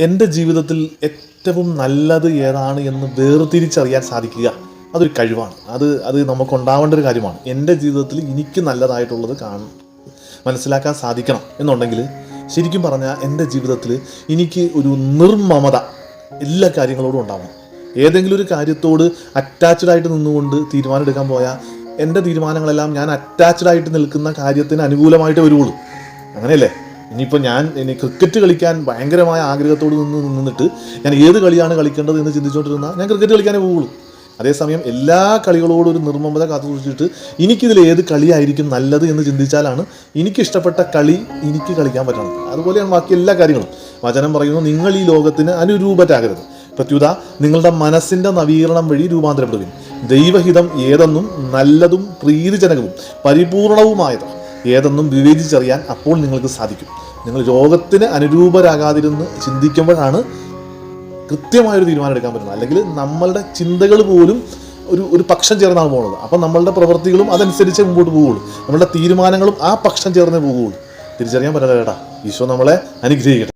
എന്റെ ജീവിതത്തിൽ ഏറ്റവും നല്ലത് ഏതാണ് എന്ന് വേർതിരിച്ചറിയാൻ സാധിക്കുക അതൊരു കഴിവാണ്. അത് അത് നമുക്ക് ഉണ്ടാവേണ്ട ഒരു കാര്യമാണ്. എന്റെ ജീവിതത്തിൽ എനിക്ക് നല്ലതായിട്ടുള്ളത് കാണും മനസ്സിലാക്കാൻ സാധിക്കണം എന്നുണ്ടെങ്കിൽ ശരിക്കും പറഞ്ഞാൽ എന്റെ ജീവിതത്തിൽ എനിക്ക് ഒരു നിർമ്മമത എല്ലാ കാര്യങ്ങളോടും ഉണ്ടാവണം. ഏതെങ്കിലും ഒരു കാര്യത്തോട് അറ്റാച്ച്ഡ് ആയിട്ട് നിന്നുകൊണ്ട് തീരുമാനം എടുക്കാൻ പോയാൽ എന്റെ തീരുമാനങ്ങളെല്ലാം ഞാൻ അറ്റാച്ച്ഡ് ആയിട്ട് നിൽക്കുന്ന കാര്യത്തിന് അനുകൂലമായിട്ട് വരുള്ളൂ അങ്ങനെയല്ലേ? ഇനിയിപ്പോൾ ഞാൻ ഇനി ക്രിക്കറ്റ് കളിക്കാൻ ഭയങ്കരമായ ആഗ്രഹത്തോട് നിന്ന് നിന്നിട്ട് ഞാൻ ഏത് കളിയാണ് കളിക്കേണ്ടത് എന്ന് ചിന്തിച്ചുകൊണ്ടിരുന്നാൽ ഞാൻ ക്രിക്കറ്റ് കളിക്കാനേ പോകുള്ളൂ അതേസമയം എല്ലാ കളികളോടും ഒരു നിർമ്മമത കാത്തു സൂക്ഷിച്ചിട്ട് എനിക്കിതിൽ ഏത് കളിയായിരിക്കും നല്ലത് എന്ന് ചിന്തിച്ചാലാണ് എനിക്കിഷ്ടപ്പെട്ട കളി എനിക്ക് കളിക്കാൻ പറ്റണം. അതുപോലെയാണ് ബാക്കി എല്ലാ കാര്യങ്ങളും. വചനം പറയുന്നു നിങ്ങൾ ഈ ലോകത്തിന് അനുരൂപറ്റാകരുത് പ്രത്യുത നിങ്ങളുടെ മനസ്സിന്റെ നവീകരണം വഴി രൂപാന്തരപ്പെടുവിൻ. ദൈവഹിതം ഏതെന്നും നല്ലതും പ്രീതിജനകവും പരിപൂർണവുമായത് ഏതെന്നും വിവേചിച്ചറിയാൻ അപ്പോൾ നിങ്ങൾക്ക് സാധിക്കും. നിങ്ങൾ രോഗത്തിന് അനുരൂപരാകാതിരുന്ന് ചിന്തിക്കുമ്പോഴാണ് കൃത്യമായൊരു തീരുമാനം എടുക്കാൻ പറ്റുന്നത്. അല്ലെങ്കിൽ നമ്മളുടെ ചിന്തകൾ പോലും ഒരു ഒരു പക്ഷം ചേർന്നാണ് പോകുന്നത്. അപ്പം നമ്മളുടെ പ്രവൃത്തികളും അതനുസരിച്ച് മുമ്പോട്ട് പോവുള്ളൂ. നമ്മളുടെ തീരുമാനങ്ങളും ആ പക്ഷം ചേർന്നേ പോവുള്ളൂ. തിരിച്ചറിയാൻ പറ്റില്ല കേട്ടാ. ഈശോ നമ്മളെ അനുഗ്രഹിക്കട്ടെ.